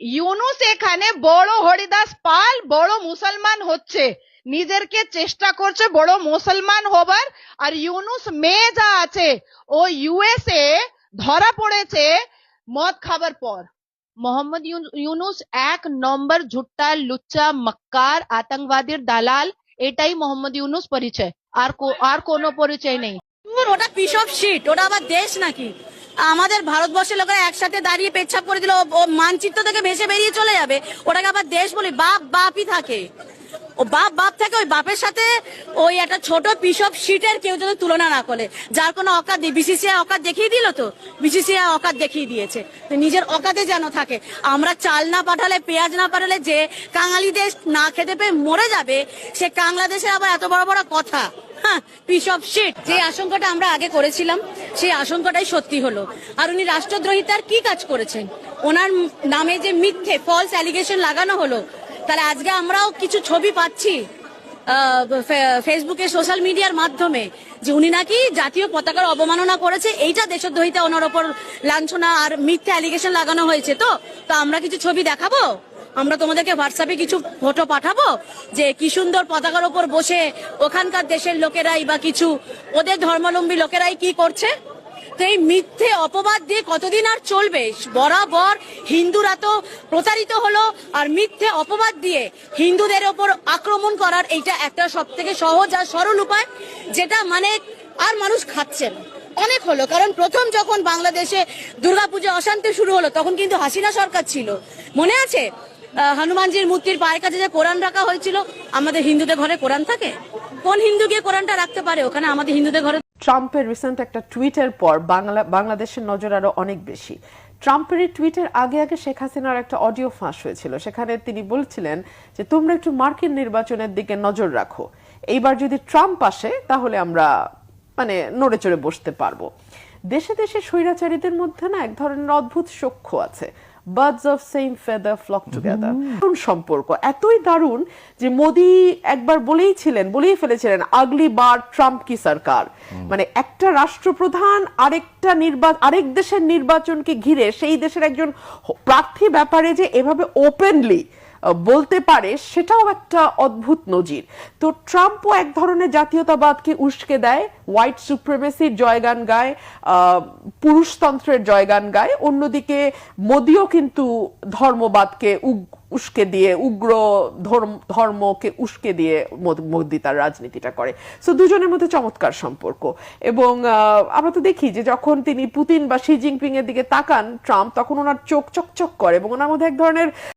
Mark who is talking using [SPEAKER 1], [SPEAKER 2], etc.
[SPEAKER 1] ইউনুস এখানে বড় হরিদাস পাল, বড় মুসলমান হচ্ছে। নিজেরকে চেষ্টা করছে বড় মুসলমান হবার, আর ইউনুস মেয়ে যা আছে, ও ইউএসএ ধরা পড়েছে মদ খাবার পর। মোহাম্মদ ইউনুস এক নম্বর ঝুট্টা, লুচ্চা, মক্কার, আতঙ্কবাদীর দালাল, এটাই মোহাম্মদ ইউনুস পরিচয়। আর আর কোনো পরিচয় নেই।
[SPEAKER 2] ওটা পিস অফ শিট ওটা আবার দেশ নাকি? আমাদের ভারতবর্ষের লোকেরা একসাথে দাঁড়িয়ে পেচ্ছাপ করে দিল। ও- মানচিত্র থেকে ভেসে বেরিয়ে চলে যাবে। ওটাকে আবার দেশ বলি বাপ বাপই থাকে। ও বাপ বাপ থাকে ওই বাপের সাথে ওই একটা ছোট পিস সিটের কেউ যদি তুলনা না করে, যার কোনো অকাত বিসিসিআই অকাত দেখিয়ে দিল তো? বিসিসিআই অকাত দেখিয়ে দিয়েছে। নিজের অকাতে যেন থাকে। আমরা চাল না পাঠালে, পেঁয়াজ না পাঠালে যে কাঙালি দেশ না খেতে পেয়ে মরে যাবে, সে বাংলাদেশের আবার এত বড় বড় কথা। Piece of shit. যে আশঙ্কাটা আমরা আগে করেছিলাম, সেই আশঙ্কাটাই সত্যি হলো। আর উনি রাষ্ট্রদ্রোহিতার কি কাজ করেছেন? ওনার নামে যে মিথ্যে ফলস অ্যালিগেশন লাগানো হলো তাহলে আজকে আমরাও কিছু ছবি পাচ্ছি ফেসবুকে সোশ্যাল মিডিয়ার মাধ্যমে, যে উনি নাকি জাতীয় পতাকার অবমাননা করেছে, এইটা দেশদ্রোহিতা ওনার ওপর লাঞ্ছনা আর মিথ্যে অ্যালিগেশন লাগানো হয়েছে তো? তো আমরা কিছু ছবি দেখাবো? আমরা তোমাদেরকে হোয়াটসঅ্যাপে কিছু ফটো পাঠাবো, যে কি সুন্দর পতাকার ওপর বসে ওখানকার দেশের লোকেরাই বা কিছু, ওদের ধর্মাবলম্বী লোকেরাই কি করছে? তো এই মিথ্যে অপবাদ দিয়ে কতদিন আর চলবে? বরাবর হিন্দুরা তো প্রতারিত হলো আর মিথ্যে অপবাদ দিয়ে হিন্দুদের ওপর আক্রমণ করার এইটা একটা সব থেকে সহজ আর সরল উপায়, যেটা মানে আর মানুষ খাচ্ছে না। অনেক হলো, কারণ প্রথম যখন বাংলাদেশে দুর্গাপূজা অশান্তি শুরু হলো, তখন কিন্তু হাসিনা সরকার ছিল। মনে আছে? হনুমানজির মূর্তির পায়ের কাছে যে কোরআন রাখা হয়েছিল, আমাদের হিন্দুদের ঘরে কোরআন থাকে? কোন হিন্দু গিয়ে কোরআনটা রাখতে পারে? ওখানে আমাদের হিন্দুদের ঘরে
[SPEAKER 3] ট্রাম্পের রিসেন্ট একটা টুইটের পর বাংলা, বাংলাদেশের নজর আরও অনেক বেশি। ট্রাম্পের টুইটের আগে আগে শেখ হাসিনার একটা অডিও ফাঁস হয়েছিল। সেখানে তিনি বলছিলেন যে, তোমরা একটু মার্কিন নির্বাচনের দিকে নজর রাখো। এইবার যদি ট্রাম্প আসে, তাহলে আমরা মানে নড়ে চড়ে বসতে পারব। দেশে দেশে স্বৈরাচারীদের মধ্যে না এক ধরনের অদ্ভুত সখ্য আছে। Birds of same feather flock together দারুণ সম্পর্ক। এতই দারুণ যে মোদি একবার বলেই ছিলেন বলেই ফেলেছিলেন আগলি বার ট্রাম্প কি সরকার? মানে একটা রাষ্ট্রপ্রধান আরেকটা নির্বাচন আরেক দেশের নির্বাচনকে ঘিরে সেই দেশের একজন প্রার্থী ব্যাপারে যে এভাবে ওপেনলি বলতে পারে সেটাও একটা অদ্ভুত নজির। তো ট্রাম্পও এক ধরনের জাতীয়তাবাদকে উস্কে দেয় হোয়াইট সুপ্রিমেসির জয়গান গায় পুরুষতন্ত্রের জয়গান গায়। অন্যদিকে মোদিও কিন্তু ধর্মবাদকে উস্কে দিয়ে, উগ্র ধর্ম, ধর্মকে উস্কে দিয়ে মোদি তার রাজনীতিটা করে। সো দুজনের মধ্যে চমৎকার সম্পর্ক। এবং আমরা তো দেখি যে যখন তিনি পুতিন বা শি জিনপিং এর দিকে তাকান, ট্রাম্প তখন ওনার চোখ চকচক করে এবং ওনার মধ্যে এক ধরনের